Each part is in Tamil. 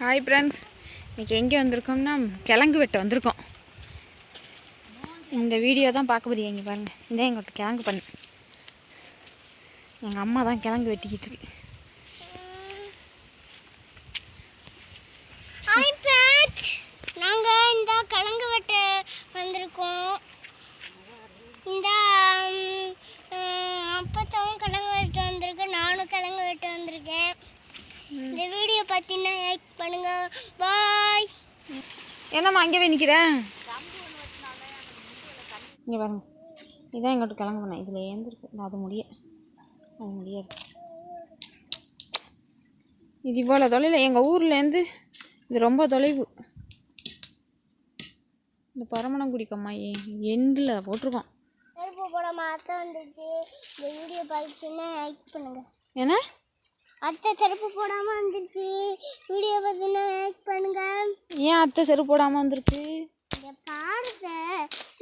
ஹாய் ஃப்ரெண்ட்ஸ் இன்றைக்கி எங்கே வந்திருக்கோம்னா கிழங்கு வெட்ட வந்திருக்கோம். இந்த வீடியோ தான் பார்க்க முடியும் இங்கே பாருங்கள் இந்த எங்கள்கிட்ட கிழங்கு பண்ணு. எங்கள் அம்மா தான் கிழங்கு வெட்டிக்கிட்டு இருக்கு. ஹாய் நாங்கள் இந்த கிழங்கு வெட்ட வந்திருக்கோம். இந்த அப்பத்தவும் அப்பத்தாவும் கிழங்கு வெட்ட வந்திருக்கு நானும் கிழங்கு வெட்ட வந்திருக்கேன். இந்த வீடியோ பார்த்தீங்கன்னா பண்ணுங்க. பாய் என்னம்மா அங்கே போய் நிற்கிறேன் இங்கே பாருங்க. இதான் எங்கள்கிட்ட கிழங்கு பண்ணேன் இதில் ஏந்திருக்கு. இந்த அது முடிய. அது முடியாது இது இவ்வளோ தொலைவில் எங்கள் ஊர்லேருந்து இது ரொம்ப தொலைவு. இந்த பரமணங்குடி கம்மாயி எண்டில் போட்டிருக்கோம். செருப்பு போட மாத்த வந்துச்சு இந்த வீடியோ பார்த்துச்சுன்னா லைக் பண்ணுங்க. ஏன்னா அத்தை செருப்பு போடாமல் வந்துச்சு வீடியோ பார்த்தீங்கன்னா லைக் பண்ணுங்க. ஏன் அத்தை செருப்பு போடாமல் வந்திருக்கு? இங்கே பாடுத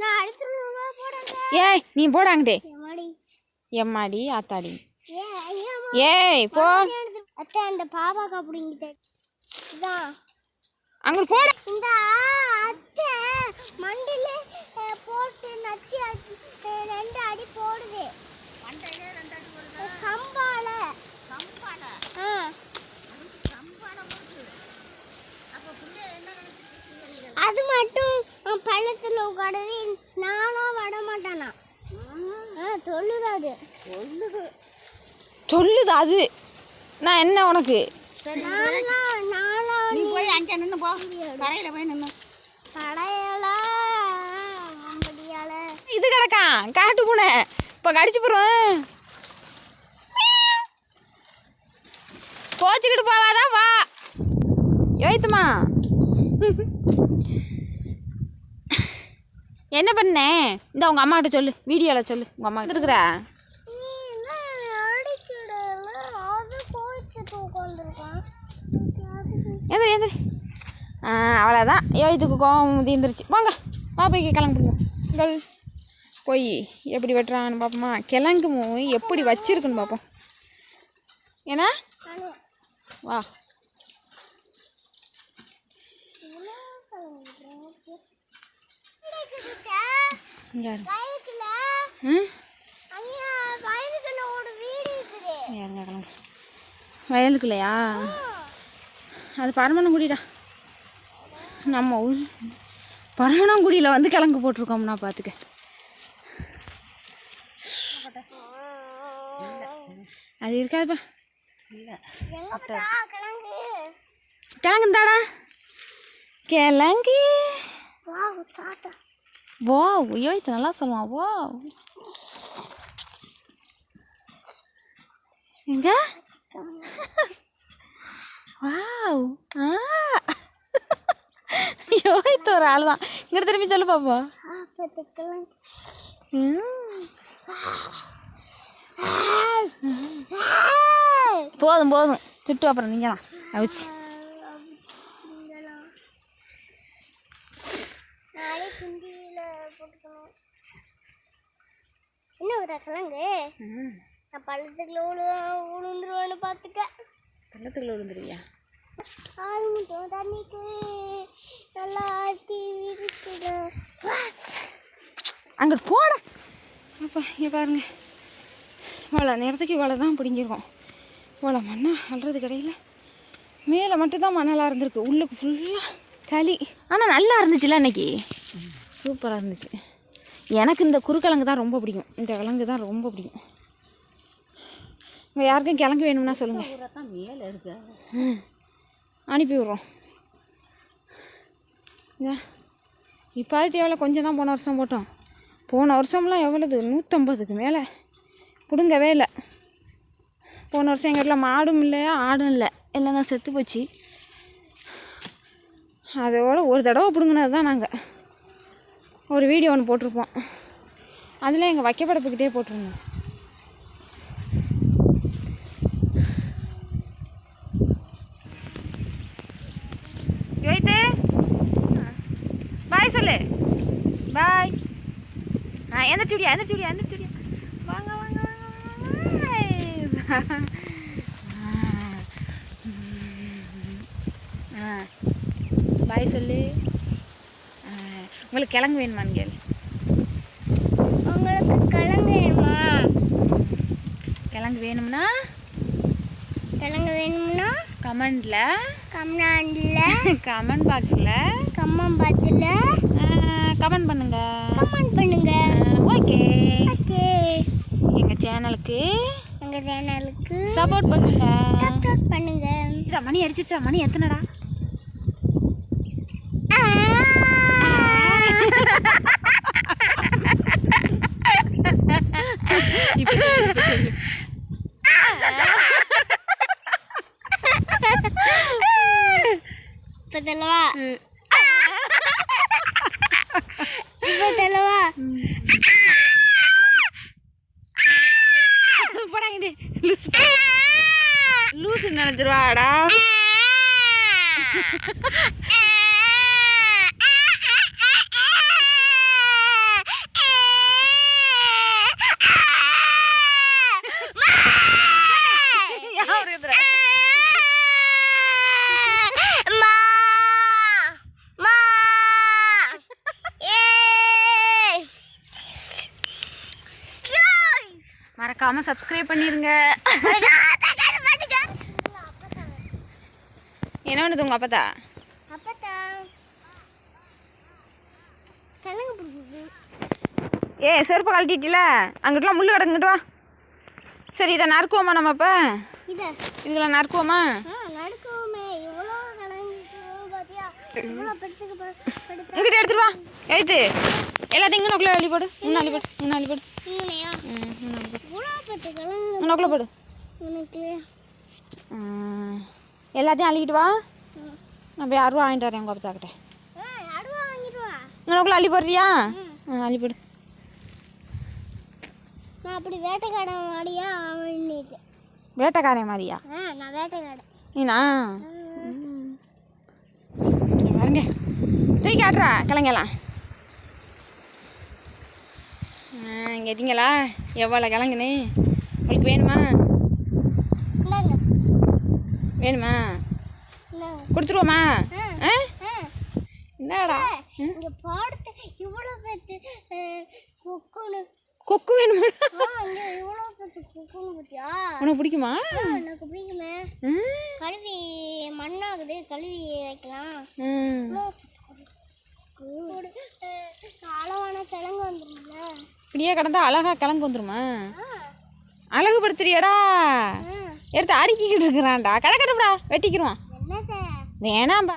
நான் அடுத்த போடுங்க ஏய் நீ போடாங்கடே எம்மாடி? ஆத்தாடி. ஏய் போ. அத்தை அந்த பாப்பாக்கு அப்படிங்கிட்ட இதான் அங்கிட்டு போட. இந்த அத்தை. மண்டில போட்டு நச்சு தொல்லுது அது சொல்லுது அது. நான் என்ன உனக்கு? நானா நானா நீ போய் அங்கே நின்று போ. கரையில் போய் நின்று இது கிடக்கான் காட்டு பூனை. இப்போ கடிச்சு போடுவேன் கோச்சிக்கிட்டு போவாதான் வா. யோய்த்துமா என்ன பண்ணேன் இந்த உங்கள் அம்மாட்ட சொல்லு. வீடியோவில் சொல்லு. உங்கள் அம்மா இருக்கிறா? எந்திரி எந்திரி. அவ்வளோதான் யோய்த்துக்கு கோவம் தீந்துருச்சு போங்க. வா போய் கிளம்பிடுவோம் உங்கள் போய் எப்படி வெட்டுறான்னு பார்ப்போமா கிழங்கு மூ- எப்படி வச்சிருக்குன்னு பார்ப்போம் ஏன்னா? வா இங்க யாரு வயலுக்குல ம் அங்க வயலுக்குள்ள ஒரு வீடு இருக்குது. யாருங்க கிளம்பு வயலுக்குள்ளையா? அது பரமனங்குடிடா நம்ம ஊர் பரமனங்குடியில் வந்து கிழங்கு போட்டிருக்கோம்னா பார்த்துக்க அது இருக்காதுப்பா. கிழங்கு? தாடா. கிழங்கு. வா தாத்தா நல்லா சொல்லுவான் வா எங்க? வாவ் ஆ. ஐயோ ஒரு ஆள் தான் இங்கே திரும்பி சொல்லு பாப்பா. போதும் போதும். சுட்டு அப்புறம் நீங்களாம் அவிச்சு. நாளை கிழங்கு நான் பள்ளத்துக்குள்ள உழு உளுந்துருவேன்னு பார்த்துக்க. பள்ளத்துக்குள்ள விழுந்துருவியா மட்டும் தண்ணிக்கு நல்லா ஆட்டி அங்கிட்டு போட. அப்பா இங்கே பாருங்க. இவ்வளோ நேரத்துக்கு இவ்வளோ தான் பிடிங்கிருக்கோம். இவ்வளோ மண்ணை அள்ளுறது கிடையில. மேலே மட்டும்தான் மணலாக இருந்திருக்கு. உள்ளுக்கு ஃபுல்லாக களி. ஆனால் நல்லா இருந்துச்சுல்ல அன்னைக்கு? சூப்பராக இருந்துச்சு. எனக்கு இந்த குறுக்கிழங்கு தான் ரொம்ப பிடிக்கும். இந்த கிழங்கு தான் ரொம்ப பிடிக்கும். இங்கே யாருக்கும் கிழங்கு வேணும்னா சொல்லுங்கள் மேலே இருக்கு அனுப்பி விட்றோம். இப்போ எவ்வளோ கொஞ்சம் தான் போன வருஷம் போட்டோம். போன வருஷம்லாம் எவ்வளோது நூற்றம்பதுக்கு மேலே. பிடுங்கவே இல்லை. போன வருஷம் எங்கள் வீட்டில் மாடும் இல்லையா ஆடும் இல்லை. எல்லாம் தான் செத்து போச்சு. அதோட ஒரு தடவை பிடுங்கினது தான் நாங்கள் ஒரு வீடியோ ஒன்று போட்டிருப்போம். அதில் எங்கள் வைக்கப்படப்புக்கிட்டே போட்டிருந்தோம். யோய்த்து பாய் சொல்லு. பாய் ஆ எந்திரிச்சு விடியா எந்திரிச்சு விடியா எந்திரிச்சு விடியா வாங்க வாங்க வாங்க ஆ. பாய் சொல்லு. உங்களுக்கு கிழங்கு வேணுமான்னு கேளு உங்களுக்கு கிழங்கு வேணுமா? கிழங்கு வேணும்னா? கிழங்கு வேணும்னா? கமெண்டில். கம்னாண்டில் கமெண்ட் பாக்ஸில். கம்மம்பாத்தில் கமெண்ட் பண்ணுங்க. கமெண்ட் பண்ணுங்க. ஓகே. ஓகே. எங்கள் சேனலுக்கு எங்கள் சேனலுக்கு சப்போர்ட் பண்ணுங்க. சப்ஸ்கிரைப் பண்ணுங்க. மணி அடிச்சிச்சா மணி எத்தனைடா இப்போ சொல்லு, இப்போ சொல்லு. இப்போ தெல்லவா இப்போ தெல்லவா போடா இங்கிட்டு. லூசு லூசு நினைச்சிருவாடா. மறக்காம சப்ஸ்கிரைப் பண்ணிருங்க. என்ன பண்ணுது உங்க அப்பத்தா? பிடிக்குது ஏ செருப்பு கழட்டிட்டில? அங்கிட்டலாம் முள்ளு கிடங்குட்டு வா. சரி இதை நறுக்குவோமா நம்ம இப்போ இதை. இதுல நறுக்குவோமா? இங்கிட்ட எடுத்துட்டு வா. எழுத்து. எல்லாத்தையும் இங்கே அள்ளி போடு. இன்னும் அள்ளி போடு. இன்னும் அள்ளி போடு. இன்னும் அள்ளி போடு. இன்னும் போடு. உனக்கு. ம், எல்லாத்தையும் அள்ளிக்கிட்டு வா. நான் போய் அருவா வாங்கிட்டு வரேன் உங்கள் அப்பத்தாக்கிட்ட ஆ இன்னும் அள்ளி போடுறியா? ம். அள்ளி போடு. நான் அப்படி வேட்டைக்காரன் அவன்ட்டு வேட்டைக்காரன் மாதிரியா? ஆ நான் வேட்டைக்காரன். நீனா? பாருங்க. தூக்கி காட்டுறா கிழங்கெல்லாம். இங்கே எதிங்களா எவ்வளோ கிழங்குன்னு? உங்களுக்கு வேணுமா? வேணுமா? கொடுத்துருவோமா என்னடா? இங்க பாடத்தை இவ்வளோ பெத்து கொக்குன்னு. கொக்கு வேணுமா? ஆ இங்க இவ்வளோ பெத்து கொக்குன்னு பார்த்தியா உனக்கு பிடிக்குமா? எனக்கு பிடிக்குமே. கழுவி மண்ணாகுது கழுவி வைக்கலாம். அளவான கிழங்கு வந்துடும்ல இப்படியே கிடந்தா அழகா கிழங்கு வந்துருமா? அழகுபடுத்துறியடா. எடுத்து அடுக்கிக்கிட்டு இருக்கிறான்டா. கிடக்கட்டும்டா வெட்டிக்கிருவான். என்னது வேணாம்பா.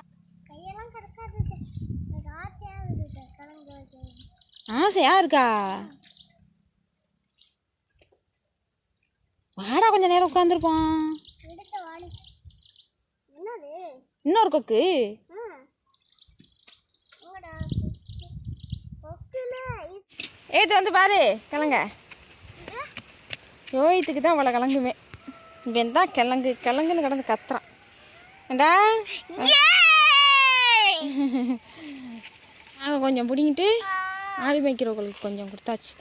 ஆசையா இருக்கா? வாடா கொஞ்ச நேரம் உட்காந்துருப்போம். இன்னொரு கொக்கு. ஏத்து வந்து பாரு கிழங்க யோயத்துக்கு தான் அவ்வளோ கிழங்குமே இவன் தான் கிழங்கு கிழங்குன்னு கிடந்து கத்துறான். ஏண்டா? நாங்கள் கொஞ்சம் பிடிங்கிட்டு ஆடு மேய்க்கிறவங்களுக்கு கொஞ்சம் கொடுத்தாச்சு.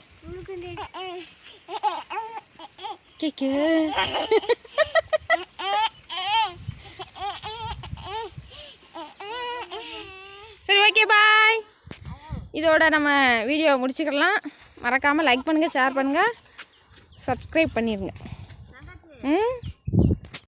கேக்கு. சரி ஓகே பாய் இதோட நம்ம வீடியோ முடிச்சுக்கலாம். மறக்காமல் லைக் பண்ணுங்கள் ஷேர் பண்ணுங்கள் சப்ஸ்கிரைப் பண்ணிடுங்க ம்?